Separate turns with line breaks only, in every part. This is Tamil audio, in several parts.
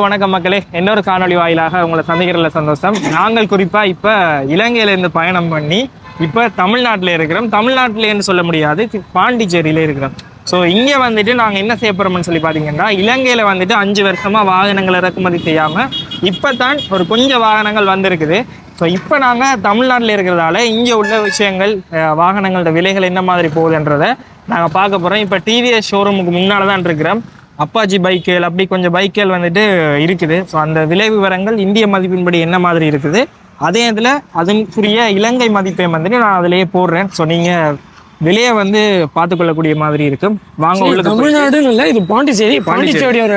வணக்கம் மக்களே. இன்னொரு காணொளி வாயிலாக உங்களை சந்திக்கிறதுல சந்தோஷம். நாங்கள் குறிப்பாக இப்போ இலங்கையிலேருந்து பயணம் பண்ணி இப்போ தமிழ்நாட்டில் இருக்கிறோம். தமிழ்நாட்டிலேன்னு சொல்ல முடியாது பாண்டிச்சேரியில இருக்கிறோம். ஸோ இங்கே வந்துட்டு நாங்கள் என்ன செய்ய போகிறோம்னு சொல்லி பார்த்தீங்கன்னா இலங்கையில் வந்துட்டு அஞ்சு வருஷமாக வாகனங்களை இறக்குமதி செய்யாமல் இப்போ தான் ஒரு கொஞ்சம் வாகனங்கள் வந்திருக்குது. ஸோ இப்போ நாங்கள் தமிழ்நாட்டில் இருக்கிறதால இங்கே உள்ள விஷயங்கள் வாகனங்களோட விலைகள் என்ன மாதிரி போகுதுன்றதை நாங்கள் பார்க்க போகிறோம் இப்போ டிவிஎஸ் ஷோரூமுக்கு முன்னால் தான் இருக்கிறோம். அப்பாச்சி பைக்குகள் அப்படி கொஞ்சம் பைக்குகள் வந்துட்டு இருக்குது. ஸோ அந்த விலை விவரங்கள் இந்திய மதிப்பின்படி என்ன மாதிரி இருக்குது? அதே இதில் அதற்குரிய இலங்கை மதிப்பை வந்துட்டு நான் அதிலேயே போடுறேன். ஸோ நீங்கள் விலையை வந்து பார்த்துக்கொள்ளக்கூடிய மாதிரி இருக்கும். வாங்க போய்
தமிழ்நாடுன்னு இல்லை இது பாண்டிச்சேரி. பாண்டிச்சேரியோட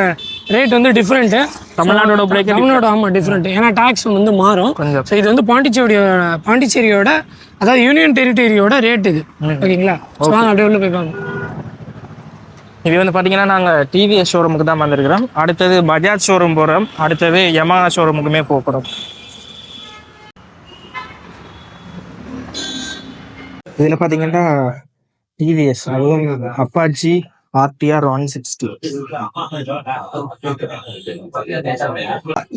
ரேட் வந்து டிஃப்ரெண்ட்
தமிழ்நாடோட பிள்ளைக்கு
தமிழ்நாடு ஆமா டிஃப்ரெண்ட் ஏன்னா டாக்ஸ் வந்து மாறும்.
கொஞ்சம்.
ஸோ இது வந்து பாண்டிச்சேரியோட பாண்டிச்சேரியோட அதாவது யூனியன் டெரிட்டரியோட ரேட் இது. ஓகேங்களா? வாங்க அப்படியே உள்ள போய் பார்ப்போம்.
இது வந்து பார்த்தீங்கன்னா நாங்கள் டிவிஎஸ் ஷோரூமுக்கு தான் வந்திருக்கிறோம். அடுத்தது பஜாஜ் ஷோரூம் போகிறோம் அடுத்தது யமஹா ஷோரூமுக்குமே போகிறோம் இதில் பார்த்தீங்கன்னா டிவிஎஸ் அதுவும் அப்பாச்சி ஆர்டிஆர் ஒன் சிக்ஸ்டி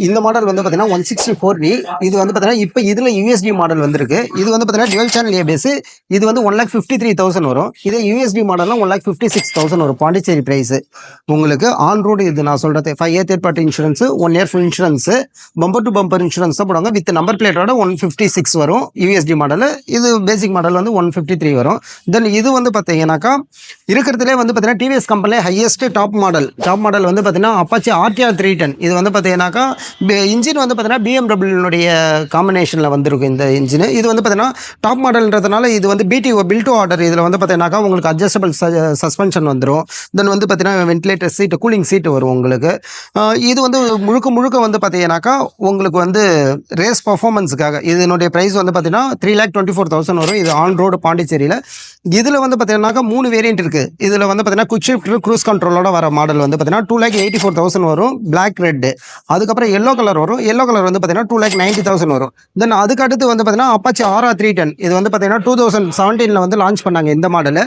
இந்த மாடல் வந்து பார்த்தீங்கன்னா ஒன் சிக்ஸ்டி ஃபோர் வி இது வந்து பார்த்தீங்கன்னா இப்போ இதில் யூஎஸ்டி மாடல் வந்திருக்கு. இது வந்து பார்த்தீங்கன்னா டுவெல் சேனல் ஏபிஎஸ் இது வந்து one lakh fifty three thousand வரும். இதே யூஎஸ்டி மாடல்லாம் one lakh fifty six thousand வரும். பாண்டிச்சேரி ப்ரைஸ் உங்களுக்கு ஆன் ரோடு இது நான் சொல்கிறது five year third party insurance one year full insurance bumper to bumper insurance தான் போடுவாங்க. வித் நம்பர் பிளேட்டோட ஒன் ஃபிஃப்டி சிக்ஸ் வரும். யூஎஸ்டி மாடல் இது பேசிக் மாடல் வந்து ஒன் ஃபிஃப்டி த்ரீ வரும். தென் இது வந்து பார்த்தீங்கன்னாக்கா இருக்கிறதுலே வந்து பார்த்தீங்கன்னா TVS கம்பெனிலே highest top model top model வந்து பார்த்தீங்கன்னா அப்பாச்சி ஆர்டிஆர் த்ரீ டென் இது வந்து பார்த்தீங்கன்னாக்கா இன்ஜின் வந்து பார்த்தீங்கன்னா பிஎம்டபிள்யூனுடைய காம்பினேஷனில் வந்திருக்கும் இந்த இன்ஜின் இது வந்து பார்த்தீங்கன்னா டாப் மாடல்ன்றதுனால இது வந்து பிடிஓ பில் டு ஆர்டர் இதில் வந்து பார்த்தீங்கன்னாக்கா உங்களுக்கு அட்ஜஸ்டபிள் சஸ்பென்ஷன் வந்துடும் தென் வந்து பார்த்தீங்கன்னா வென்டிலேட்டர் சீட்டு கூலிங் சீட்டு வரும் உங்களுக்கு. இது வந்து முழுக்க முழுக்க வந்து பார்த்தீங்கன்னாக்கா உங்களுக்கு வந்து ரேஸ் பர்ஃபார்மன்ஸுக்காக இதனுடைய ப்ரைஸ் வந்து பார்த்தீங்கன்னா three lakh twenty four thousand வரும். இது ஆன் ரோடு பாண்டிச்சேரியில். இதில் வந்து பார்த்தீங்கன்னாக்கா மூணு வேரியன்ட் இருக்குது இதில் வந்து பார்த்தீங்கன்னா குச் ஷிஃப்ட் க்ரூஸ் கண்ட்ரோலோட வர மாடல் வந்து பார்த்தீங்கன்னா two lakh eighty four thousand வரும். பிளாக் ரெட்டு அதுக்கப்புறம் எல்லோ கலர் வரும். எல்லோ கலர் வந்து பார்த்தீங்கன்னா டூ லேக் நைன்ட்டி தௌசண்ட் வரும். தென் அதுக்கு அடுத்து வந்து பார்த்தீங்கன்னா அப்பாச்சி ஆர்ஆர் த்ரீ டென் இது வந்து பார்த்தீங்கன்னா டூ தௌசண்ட் செவன்டீனில் வந்து லான்ச் பண்ணாங்க இந்த மாடல்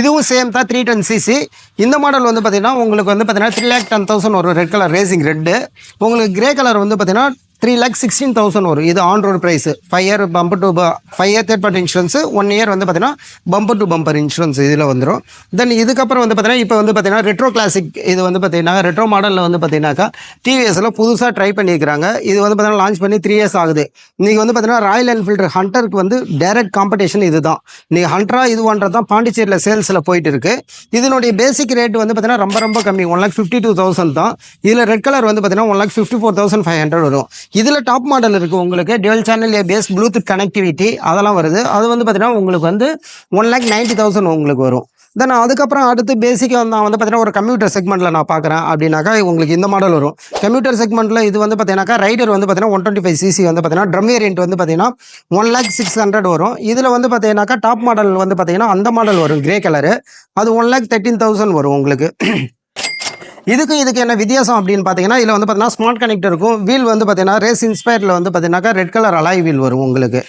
இதுவும் சேம் தான் த்ரீ டென் சிசி இந்த மாடல் வந்து பார்த்தீங்கன்னா உங்களுக்கு வந்து பார்த்தீங்கன்னா த்ரீ லேக் டென் தௌசண்ட் வரும். ரெட் கலர் ரேசிங் ரெட்டு உங்களுக்கு கிரே கலர் வந்து பார்த்தீங்கன்னா த்ரீ லேக் சிக்ஸ்டீன் தௌசண்ட் வரும். இது on road price five year bumper to five year third party insurance one year வந்து பார்த்தீங்கன்னா பம்பர் டு பம்பர் இன்சூரன்ஸ் இதில் வந்துடும் தென் இதுக்கப்புறம் வந்து பார்த்தீங்கன்னா இப்போ வந்து பார்த்தீங்கன்னா ரெட்ரோ கிளாசிக் இது வந்து பார்த்தீங்கன்னா ரெட்ரோ மாடலில் வந்து பார்த்தீங்கன்னாக்கா டிவிஎஸ்ல புதுசாக ட்ரை பண்ணியிருக்கிறாங்க இது வந்து பார்த்தீங்கன்னா லான்ச் பண்ணி த்ரீ இயர்ஸ் ஆகுது. நீங்கள் வந்து பார்த்தீங்கன்னா ராயல் என்ஃபீல்டு ஹண்டருக்கு வந்து டைரக்ட் காம்படிஷன் இதுதான். நீங்கள் ஹண்ட்ரா இது பண்ணுறது தான் பாண்டிச்சேரியில் சேல்ஸில் போயிட்டு இருக்கு இதனுடைய பேசிக் ரேட் வந்து பார்த்தீங்கன்னா ரொம்ப ரொம்ப கம்மி. One lakh fifty two thousand தான். இதில் ரெட் கலர் வந்து பார்த்தீங்கன்னா one lakh fifty four thousand five hundred வரும். இதில் டாப் மாடல் இருக்குது உங்களுக்கு. Dual channel base Bluetooth connectivity அதெல்லாம் வருது. அது வந்து பார்த்தீங்கன்னா உங்களுக்கு வந்து ஒன் லேக் நைன்ட்டி தௌசண்ட் உங்களுக்கு வரும். தென் அதுக்கப்புறம் அடுத்து பேசிக்காக வந்து நான் வந்து பார்த்தீங்கன்னா ஒரு கம்ப்யூட்டர் செக்மெண்ட்டில் நான் பார்க்குறேன் அப்படின்னாக்கா உங்களுக்கு இந்த மாடல் வரும். கம்ப்யூட்டர் செக்மெண்ட்டில் இது வந்து பார்த்தீங்கன்னாக்கா ரைடர் வந்து பார்த்தீங்கன்னா ஒன் டுவெண்ட்டி ஃபைவ் சிசி வந்து பார்த்தீங்கன்னா ட்ரம் வேரியன்ட் வந்து பார்த்தீங்கன்னா ஒன் லேக் சிக்ஸ் ஹண்ட்ரட் வரும். இதில் வந்து பார்த்தீங்கன்னாக்கா டாப் மாடல் வந்து பார்த்தீங்கன்னா அந்த மாடல் வரும் கிரே கலரு அது ஒன் லேக் தேர்ட்டீன் தௌசண்ட் வரும் உங்களுக்கு. இதுக்கு இதுக்கு என்ன வித்தியாசம் அப்படின்னு பார்த்தீங்கன்னா இதில் வந்து பார்த்தீங்கன்னா ஸ்மார்ட் கனெக்ட் இருக்கும். வீல் வந்து பார்த்தீங்கன்னா ரேஸ் இன்ஸ்பயரில் வந்து பார்த்தீங்கன்னாக்கா ரெட் கலர் அலாய் வீல் வரும் உங்களுக்கு.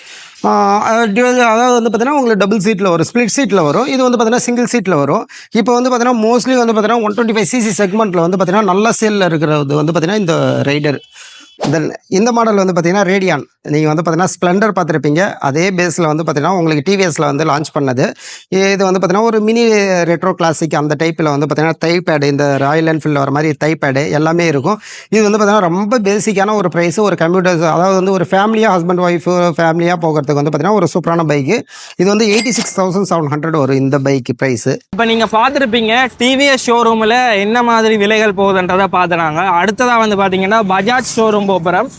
அதாவது வந்து பார்த்தீங்கன்னா உங்களுக்கு டபுள் சீட்டில் வரும் ஸ்ப்ளிட் சீட்டில் வரும். இது வந்து பார்த்தீங்கன்னா சிங்கிள் சீட்டில் வரும். இப்போ வந்து பார்த்தீங்கன்னா மோஸ்ட்லி வந்து பார்த்தீங்கன்னா ஒன் டுவெண்ட்டி ஃபைவ் சிசி செக்மெண்ட்டில் வந்து பார்த்தீங்கன்னா நல்ல சேலில் இருக்கிறது வந்து பார்த்தீங்கன்னா இந்த ரைடர் தென் இந்த மாடல் வந்து பார்த்தீங்கன்னா ரேடியான் நீங்கள் வந்து பார்த்தீங்கன்னா ஸ்ப்ளெண்டர் பார்த்துருப்பீங்க. அதே பேஸில் வந்து பார்த்தீங்கன்னா உங்களுக்கு டிவிஎஸில் வந்து லான்ச் பண்ணது. இது வந்து பார்த்தீங்கன்னா ஒரு மினி ரெட்ரோ கிளாசிக் அந்த டைப்பில் வந்து பார்த்தீங்கன்னா தை பேடு இந்த ராயல் என்ஃபீல்டு வர மாதிரி தை பேடு எல்லாமே இருக்கும். இது வந்து பார்த்தீங்கன்னா ரொம்ப பேசிக்கான ஒரு ப்ரைஸு ஒரு கம்ப்யூட்டர்ஸ் அதாவது வந்து ஒரு ஃபேமிலியாக ஹஸ்பண்ட் ஒய்ஃபு ஃபேமிலியாக போகிறதுக்கு வந்து பார்த்தீங்கன்னா ஒரு சூப்பரான பைக்கு இது வந்து eighty six thousand seven hundred வரும் இந்த பைக்கு ப்ரைஸு
இப்போ நீங்கள் பார்த்துருப்பீங்க டிவிஎஸ் ஷோரூமில் என்ன மாதிரி விலைகள் போகுதுன்றதை பார்த்துனாங்க அடுத்ததாக வந்து பார்த்தீங்கன்னா பஜாஜ் ஷோரூம் போகிறோம்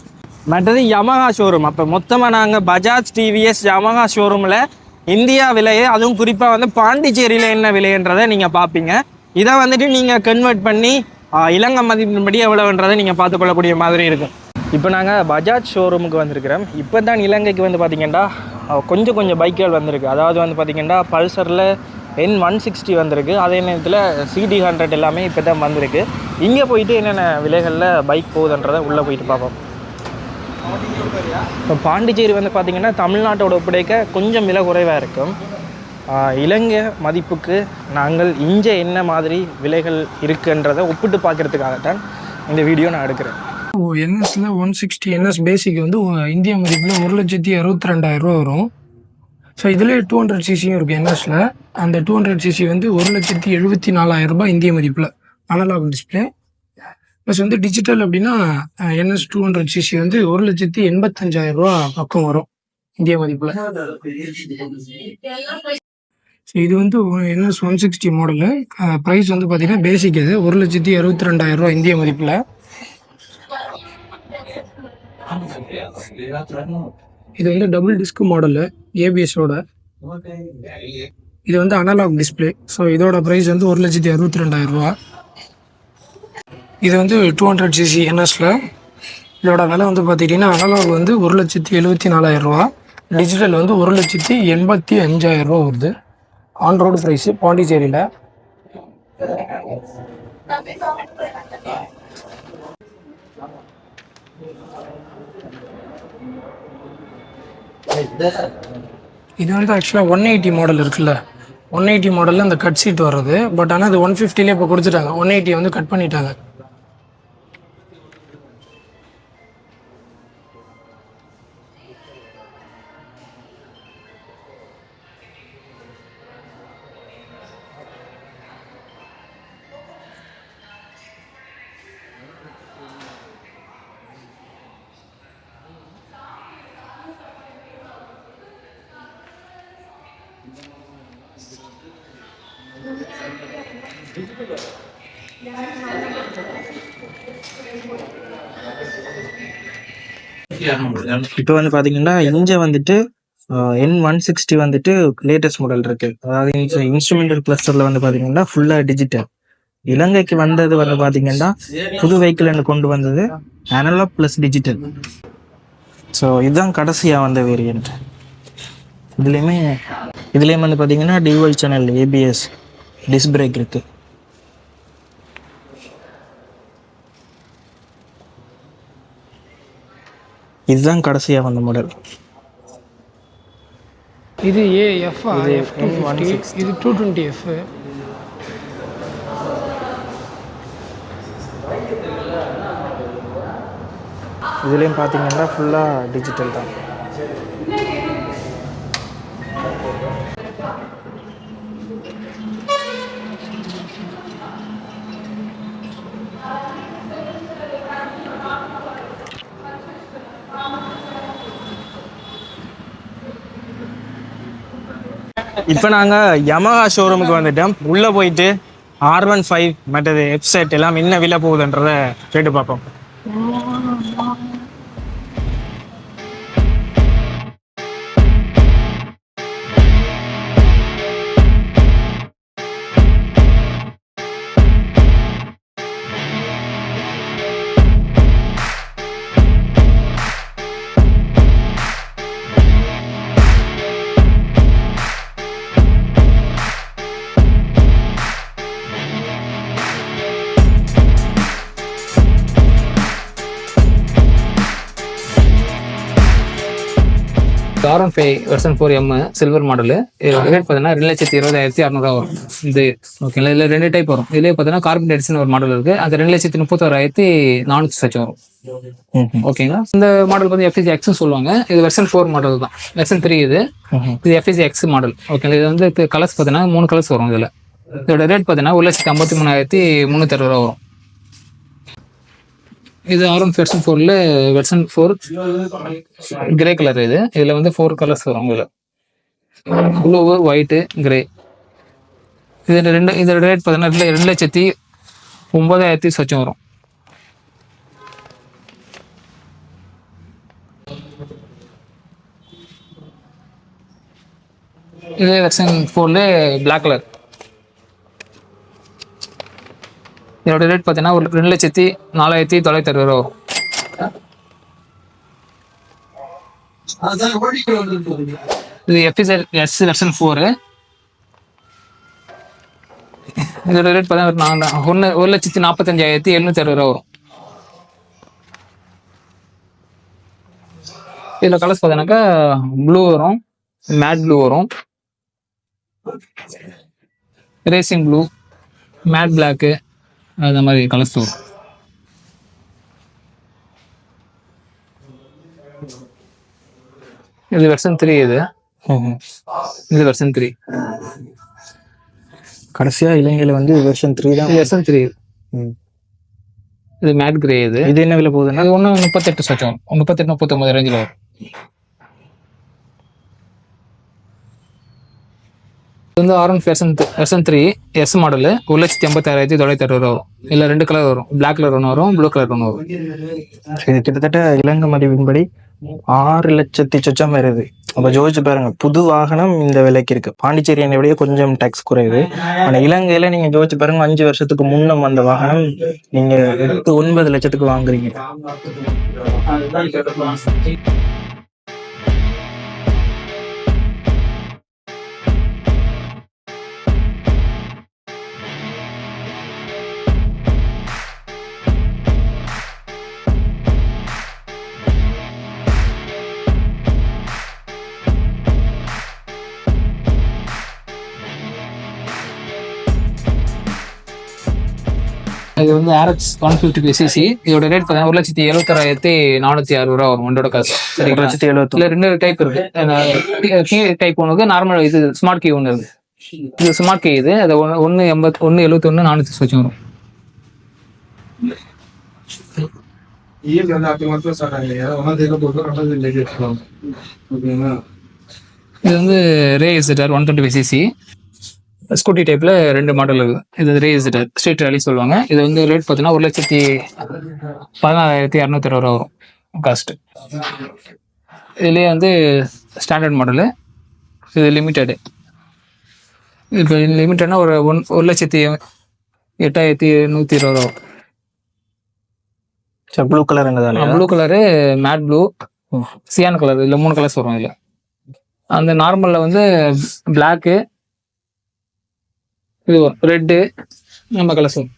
மற்றது யமஹா ஷோரூம் அப்போ மொத்தமாக நாங்கள் பஜாஜ் டிவிஎஸ் யமஹா ஷோரூமில் இந்தியா விலையை அதுவும் குறிப்பாக வந்து பாண்டிச்சேரியில் என்ன விலைன்றதை நீங்கள் பார்ப்பீங்க இதை வந்துட்டு நீங்கள் கன்வெர்ட் பண்ணி இலங்கை மதிப்பின்படி எவ்வளோன்றதை நீங்கள் பார்த்துக்கொள்ளக்கூடிய மாதிரி இருக்கும். இப்போ நாங்கள் பஜாஜ் ஷோரூமுக்கு வந்திருக்கிறோம். இப்போ தான் இலங்கைக்கு வந்து பார்த்திங்கன்னா கொஞ்சம் கொஞ்சம் பைக்குகள் வந்திருக்கு. அதாவது வந்து பார்த்திங்கன்னா பல்சரில் என் ஒன் சிக்ஸ்டி வந்திருக்கு. அதே நேரத்தில் சிடி ஹண்ட்ரட் எல்லாமே இப்போ தான் வந்திருக்கு. இங்கே போயிட்டு என்னென்ன விலைகளில் பைக் போகுதுன்றதை உள்ளே போயிட்டு பார்ப்போம். இப்போ பாண்டிச்சேரி வந்து பார்த்திங்கன்னா தமிழ்நாட்டோட ஒப்படைக்க கொஞ்சம் விலை குறைவாக இருக்கும். இலங்கை மதிப்புக்கு நாங்கள் இங்கே என்ன மாதிரி விலைகள் இருக்குன்றதை ஒப்பிட்டு பார்க்குறதுக்காகத்தான் இந்த வீடியோ நான் எடுக்கிறேன்.
என்எஸ்ல ஒன் சிக்ஸ்டி என்எஸ் பேசிக் வந்து இந்திய மதிப்பில் ஒரு லட்சத்தி அறுபத்தி ரெண்டாயிரம் ரூபா வரும். ஸோ இதிலே டூ ஹண்ட்ரட் சிசியும் இருக்குது என்எஸில் அந்த டூ ஹண்ட்ரட் சிசி வந்து ஒரு லட்சத்தி எழுபத்தி நாலாயிரம் ரூபாய் இந்திய மதிப்பில் அனலாக் டிஸ்பிளே ப்ளஸ் வந்து டிஜிட்டல் அப்படின்னா என்எஸ் டூ ஹண்ட்ரட் சிசி வந்து ஒரு லட்சத்தி எண்பத்தஞ்சாயிரம் ரூபா பக்கம் வரும் இந்திய மதிப்பில். ஸோ இது வந்து NS one sixty model price வந்து பார்த்தீங்கன்னா பேசிக் இது. ஒரு லட்சத்தி அறுபத்தி ரெண்டாயிரம் ரூபா இந்திய மதிப்பில். இது வந்து டபுள் டிஸ்க் மாடலு ஏபிஎஸோட இது வந்து அனலாக் டிஸ்பிளே ஸோ இதோட ப்ரைஸ் வந்து ஒரு லட்சத்தி அறுபத்தி ரெண்டாயிரம் ரூபா. இது வந்து டூ ஹண்ட்ரட் சிசி என்எஸில் இதோட விலை வந்து பார்த்துக்கிட்டிங்கன்னா அனலாக் வந்து ஒரு லட்சத்தி எழுபத்தி நாலாயிரம் ரூபா. டிஜிட்டல் வந்து ஒரு லட்சத்தி எண்பத்தி அஞ்சாயிரம் ரூபா வருது. ஆன் ரோடு ப்ரைஸு பாண்டிச்சேரியில். இது வந்து ஆக்சுவலாக ஒன் எயிட்டி மாடல் இருக்குல்ல. ஒன் எயிட்டி மாடலில் அந்த கட் சீட் வர்றது. பட் ஆனால் அது ஒன் ஃபிஃப்டிலே இப்போ கொடுத்துட்டாங்க. ஒன் எயிட்டியை வந்து கட் பண்ணிட்டாங்க.
இப்போ வந்து பாத்தீங்கன்னா இங்க வந்துட்டு என் ஒன் சிக்ஸ்டி வந்துட்டு லேட்டஸ்ட் மாடல் இருக்கு. அதாவது இன்ஸ்ட்ருமெண்டல் கிளஸ்டர்ல வந்து பாத்தீங்கன்னா ஃபுல்லா டிஜிட்டல் இலங்கைக்கு வந்தது வந்து பாத்தீங்கன்னா புது வெஹிக்கிள் கொண்டு வந்தது அனலாக் பிளஸ் டிஜிட்டல் ஸோ இதுதான் கடைசியா வந்த வேரியன்ட் இதுலேயுமே இதுலேயும் வந்து பாத்தீங்கன்னா dual channel ABS disc brake இருக்கு. இதுதான் கடைசியா வந்த மாடல்
இது ஏஎஃப் எஃப் டூ ஃபிஃப்டி இது டூ டுவெண்ட்டி எஃப்
இதுலேயும் பார்த்தீங்கன்னா ஃபுல்லாக டிஜிட்டல் தான். இப்போ நாங்கள் யமஹா ஷோரூமுக்கு வந்துட்டோம். உள்ளே போயிட்டு ஆர் ஒன் ஃபைவ் மற்றது வெப்சைட் எல்லாம் என்ன விலை போகுதுன்றதை கேட்டு பார்ப்போம்.
R one five version four M silver model rate பார்த்தீங்கன்னா ரெண்டு லட்சத்தி இருபதாயிரத்தி அறநூறுவா வரும் இது ஓகேங்களா இதில் ரெண்டு டைப் வரும். இதுலேயே பார்த்தீங்கன்னா கார்பன் எடிசன் ஒரு மாடல் இருக்கு. அது ரெண்டு லட்சத்தி முப்பத்தோராயிரத்தி நானூற்றி சச்சம் வரும். ஓகேங்களா இந்த மாடல் வந்து எஃப்எஸ்சி எக்ஸ் சொல்லுவாங்க. இது வெர்சன் ஃபோர் மாடல் தான். வெர்சன் த்ரீ இது. இது எஃப்எஸ்சி எக்ஸ் மாடல் ஓகேங்களா இது வந்து கலர்ஸ் பார்த்தீங்கன்னா மூணு கலர்ஸ் வரும் இதில். இதோட ரேட் பார்த்தீங்கன்னா ஒரு லட்சத்தி ஐம்பத்தி மூணாயிரத்தி முந்நூற்றி அறுபது ரூபா வரும். இது ஆரம் வெர்சன் ஃபோரில் வெர்சன் ஃபோர் கிரே கலர் இது. இதில் வந்து ஃபோர் கலர்ஸ் வரும் உங்களுக்கு ப்ளூ ஒயிட்டு கிரே இது ரெண்டு இதோட ரேட் பார்த்தீங்கன்னா ரெண்டு- லட்சத்தி ஒன்பதாயிரத்தி சொச்சம் வரும். இதே வெர்சன் ஃபோரில் பிளாக் கலர் இதோட ரேட் பார்த்தீங்கன்னா ஒரு ரெண்டு லட்சத்தி நாலாயிரத்தி தொள்ளாயிரத்தி அறுபது ரூபா இது எஃப்இசர் எஸ் வெர்ஷன் ஃபோரு இதோட ரேட் பார்த்தீங்கன்னா ஒன்று ஒரு லட்சத்தி நாற்பத்தஞ்சாயிரத்தி எழுநூத்தி அறுபது ரூபா வரும். இதில் கலர்ஸ் பார்த்தீங்கன்னாக்கா ப்ளூ வரும் மேட் ப்ளூ வரும். ரேசிங் ப்ளூ மேட் பிளாக்கு அந்த மாதிரி கலஸ்டோர் இது வெர்ஷன் த்ரீ இது. இது வெர்ஷன் த்ரீ
கடைசியா இளைஞர்கள் வந்து வெர்ஷன் த்ரீ தான்
வெர்ஷன் த்ரீ இது மேட் கிரே இது.
இது என்ன விலை போகுதுன்னா?
இது ஒன்று முப்பத்தெட்டு சச்சம் முப்பத்தெட்டு முப்பத்தொம்பது ரேஞ்சில் வரும். இது வந்து R one fashion version three S model ஒரு லட்சத்தி எண்பத்தாயிரத்தி தொள்ளாயிரத்தி அறுபது வரும். இல்லை ரெண்டு கலர் வரும். பிளாக் கலர் ஒன்று வரும் ப்ளூ கலர் ஒன்று வரும்.
இது கிட்டத்தட்ட இலங்கை மதிப்பின்படி ஆறு லட்சத்தி சொச்சம் வருது. அப்ப ஜோதிச்சு பாருங்க புது வாகனம் இந்த விலைக்கு இருக்கு. பாண்டிச்சேரி என்னை விட கொஞ்சம் டேக்ஸ் குறையுது ஆனா இலங்கையில நீங்க ஜோதிச்சு பாருங்க அஞ்சு வருஷத்துக்கு முன்னம் வந்த வாகனம் நீங்க எட்டு ஒன்பது லட்சத்துக்கு வாங்குறீங்க.
இது வந்து ஆர்எக்ஸ் ஒன் ஃபிஃப்டி சிசி இதோட ரேட் பார்த்தீங்கன்னா ஒரு லட்சத்தி எழுபத்தாறாயிரத்தி நானூற்றி அறுபது ரூபா வரும் வண்டோட காசு.
ஒரு லட்சத்தி எழுபத்தி
இல்ல ரெண்டு டைப் இருக்கு. கீ டைப் ஒன்று நார்மல் இது ஸ்மார்ட் கீ ஒன்று இருக்கு. இது ஸ்மார்ட் கீ இது. அது ஒன்று ஒன்று எண்பத்தி ஒன்று எழுபத்தி ஒன்று நானூற்றி வச்சு வரும் இது வந்து Ray இசிட்டர் one twenty five CC scooty டைப்ல ரெண்டு மாடல் இருக்கு. இது ரே இசிட்டர் ஸ்ட்ரீட் ரேலி சொல்லுவாங்க. இது வந்து ரேட் பார்த்தீங்கன்னா ஒரு லட்சத்தி பதினாலாயிரத்தி இரநூத்தி இருபது ரூபா வரும். காஸ்ட் இதுலேயே வந்து ஸ்டாண்டர்ட் மாடலு இது லிமிட்டெடு இப்போ லிமிட்டட்னா ஒரு ஒன் ஒரு லட்சத்தி எட்டாயிரத்தி நூற்றி இருபது ரூபா
blue colour
blue colour matte blue cyan colour இதில் மூணு கலர்ஸ் வரும் இதில். அந்த நார்மலில் வந்து பிளாக்கு இது ரெட்டு நம்ம கலசம்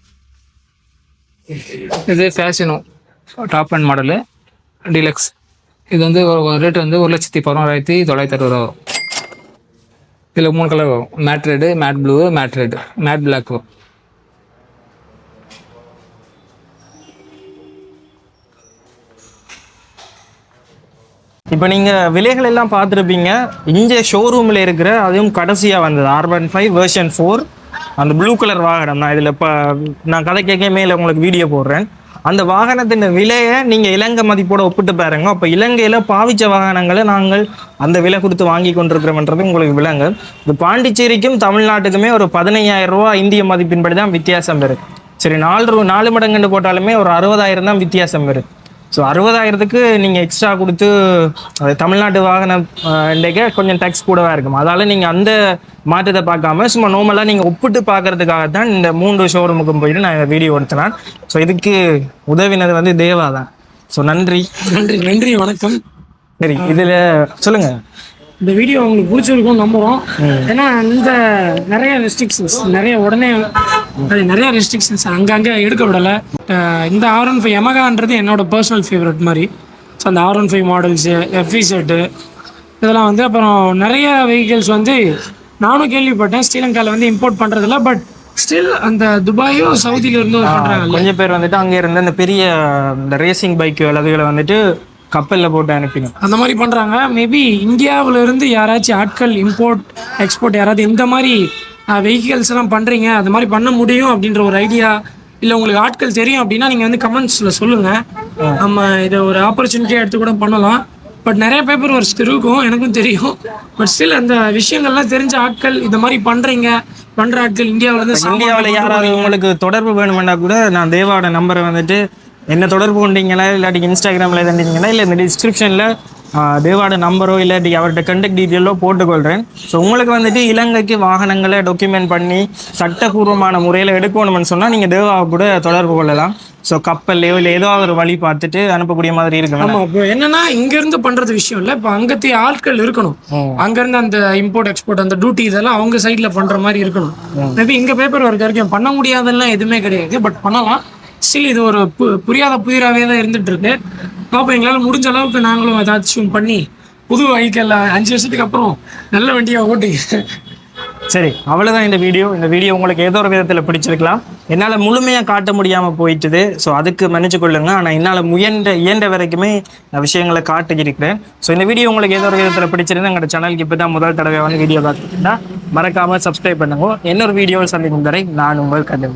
இது ஃபேஷனும் டாப் அண்ட் மாடலு டீலக்ஸ் இது வந்து ரேட் வந்து ஒரு லட்சத்தி பதினோராயிரத்தி தொள்ளாயிரத்தி அறுபது ரூபா வரும். இதில் மூணு கலர் வரும். Matte red matte blue matte red matte black வரும்.
இப்போ நீங்க விலைகள் எல்லாம் பார்த்துருப்பீங்க. இங்கே ஷோரூம்ல இருக்கிற அதுவும் கடைசியா வந்தது. ஆர்பன் ஃபைவ் வெர்ஷன் ஃபோர் அந்த ப்ளூ கலர் வாகனம் நான் இதில் இப்போ நான் கதை கேட்க மேல உங்களுக்கு வீடியோ போடுறேன். அந்த வாகனத்தின் விலையை நீங்கள் இலங்கை மதிப்போட ஒப்பிட்டு பாருங்க. அப்போ இலங்கையில் பாவிச்ச வாகனங்களை நாங்கள் அந்த விலை கொடுத்து வாங்கி கொண்டிருக்கிறோம்ன்றது உங்களுக்கு விலங்கு இந்த பாண்டிச்சேரிக்கும் தமிழ்நாட்டுக்குமே ஒரு பதினையாயிரம் ரூபா இந்திய மதிப்பின்படி தான் வித்தியாசம் வரும் சரி நாலு ரூ நாலு மடங்குன்னு போட்டாலுமே ஒரு அறுபதாயிரம் தான் வித்தியாசம் வரும் ஸோ அறுபதாயிரத்துக்கு நீங்கள் எக்ஸ்ட்ரா கொடுத்து தமிழ்நாட்டு வாகனம் இன்றைக்கு கொஞ்சம் டேக்ஸ் கூடவா இருக்கும். அதால நீங்கள் அந்த மாற்றத்தை பார்க்காம சும்மா நார்மலாக நீங்கள் ஒப்பிட்டு பார்க்கறதுக்காக தான் இந்த மூன்று ஷோரூமுக்கும் போயிட்டு நான் வீடியோ எடுத்தேன். ஸோ இதுக்கு உதவினது வந்து தேவா தான். ஸோ நன்றி.
நன்றி நன்றி வணக்கம்.
சரி இதில் சொல்லுங்கள்
இந்த வீடியோ உங்களுக்கு பிடிச்சிருக்கும் நம்புறோம். ஏன்னா இந்த நிறைய ரெஸ்ட்ரிக்ஷன்ஸ் நிறைய உடனே நிறைய ரெஸ்ட்ரிக்ஷன்ஸ் அங்கங்கே எடுக்க விடலை இந்த ஆர் ஒன் ஃபைவ் எமகான்றது என்னோட பர்சனல் ஃபேவரட் மாதிரி. ஸோ அந்த R one five models FE set இதெல்லாம் வந்து அப்புறம் நிறைய வெஹிக்கிள்ஸ் வந்து நானும் கேள்விப்பட்டேன். ஸ்ரீலங்காவில் வந்து இம்போர்ட் பண்ணுறதில்ல பட் ஸ்டில் அந்த துபாயோ சவுதியில இருந்தோ
கொஞ்சம் பேர் வந்துட்டு அங்கே இருந்த இந்த பெரிய இந்த ரேசிங் பைக் அதுகளை வந்துட்டு கப்பலில் போட்டு அனுப்பினோம்.
அந்த மாதிரி பண்ணுறாங்க மேபி இந்தியாவுல இருந்து யாராச்சும் ஆட்கள் இம்போர்ட் எக்ஸ்போர்ட் யாராவது இந்த மாதிரி வெஹிக்கிள்ஸ் எல்லாம் பண்ணுறீங்க அது மாதிரி பண்ண முடியும் அப்படின்ற ஒரு ஐடியா இல்லை உங்களுக்கு ஆட்கள் தெரியும் அப்படின்னா நீங்கள் வந்து கமெண்ட்ஸில் சொல்லுங்கள் நம்ம இதை ஒரு ஆப்பர்ச்சுனிட்டியாக எடுத்து கூட பண்ணலாம். பட் நிறைய பேப்பர் ஒர்க்ஸ் இருக்கும் எனக்கும் தெரியும். பட் ஸ்டில் அந்த விஷயங்கள்லாம் தெரிஞ்ச ஆட்கள் இந்த மாதிரி பண்ணுறீங்க பண்ணுற ஆட்கள் இந்தியாவுல இருந்து சாமான்
இந்தியாவில் யாராவது. உங்களுக்கு தொடர்பு வேணுமென்னா கூட நான் தேவாவோட நம்பரை வந்துட்டு என்ன தொடர்பு கொண்டீங்களா? இல்லாட்டி இன்ஸ்டாகிராமில் தந்தீங்கன்னா இல்லை இந்த டிஸ்கிரிப்ஷனில் தேவாவோட நம்பரோ இல்லாட்டி அவர்கிட்ட கண்டக்ட் டீட்டெயிலோ போட்டுக்கொள்கிறேன் ஸோ உங்களுக்கு வந்துட்டு இலங்கைக்கு வாகனங்களை டாக்குமெண்ட் பண்ணி சட்டபூர்வமான முறையில் எடுக்கணும்னு சொன்னால் நீங்கள் தேவாவை கூட தொடர்பு கொள்ளலாம். ஸோ கப்பல்லையோ இல்லை ஏதோ ஒரு வழி பார்த்துட்டு அனுப்பக்கூடிய மாதிரி இருக்கு
ஆமா இப்போ என்னன்னா இங்க இருந்து பண்றது விஷயம் இல்ல. இப்போ அங்கத்தி ஆட்கள் இருக்கணும். அங்க இருந்து அந்த இம்போர்ட் எக்ஸ்போர்ட் அந்த டியூட்டி இதெல்லாம் அவங்க சைட்ல பண்ற மாதிரி இருக்கணும். மேபி இங்க பேப்பர் ஒர்க் வரைக்கும் பண்ண முடியாதெல்லாம் எதுவுமே கிடையாது. பட் பண்ணலாம். ஸ்டில் இது ஒரு பு- புரியாத புதிராகவே தான் இருந்துகிட்ருக்கு பார்ப்போம் எங்களால் முடிஞ்ச அளவுக்கு நாங்களும் ஏதாச்சும் பண்ணி புது வெஹிக்கல் அஞ்சு வருஷத்துக்கு அப்புறம் நல்ல வண்டியாக ஓட்டி
சரி அவ்வளோதான் இந்த வீடியோ. இந்த வீடியோ உங்களுக்கு ஏதோ ஒரு விதத்தில் பிடிச்சிருக்கலாம். என்னால் முழுமையாக காட்ட முடியாமல் போயிட்டுது. ஸோ அதுக்கு மன்னிச்சு கொள்ளுங்க. ஆனால் என்னால் முயன்ற இயன்ற வரைக்குமே நான் விஷயங்களை காட்டியிருக்கிறேன். ஸோ இந்த வீடியோ உங்களுக்கு ஏதோ ஒரு விதத்தில் பிடிச்சிருந்தா எங்களோட சேனலுக்கு இப்போ தான் முதல் தடவை வந்து வீடியோ பார்த்துக்கிட்டா மறக்காமல் சப்ஸ்கிரைப் பண்ணுங்க. இன்னொரு வீடியோ சந்திக்கும் வரை நான் உங்கள் கண்டு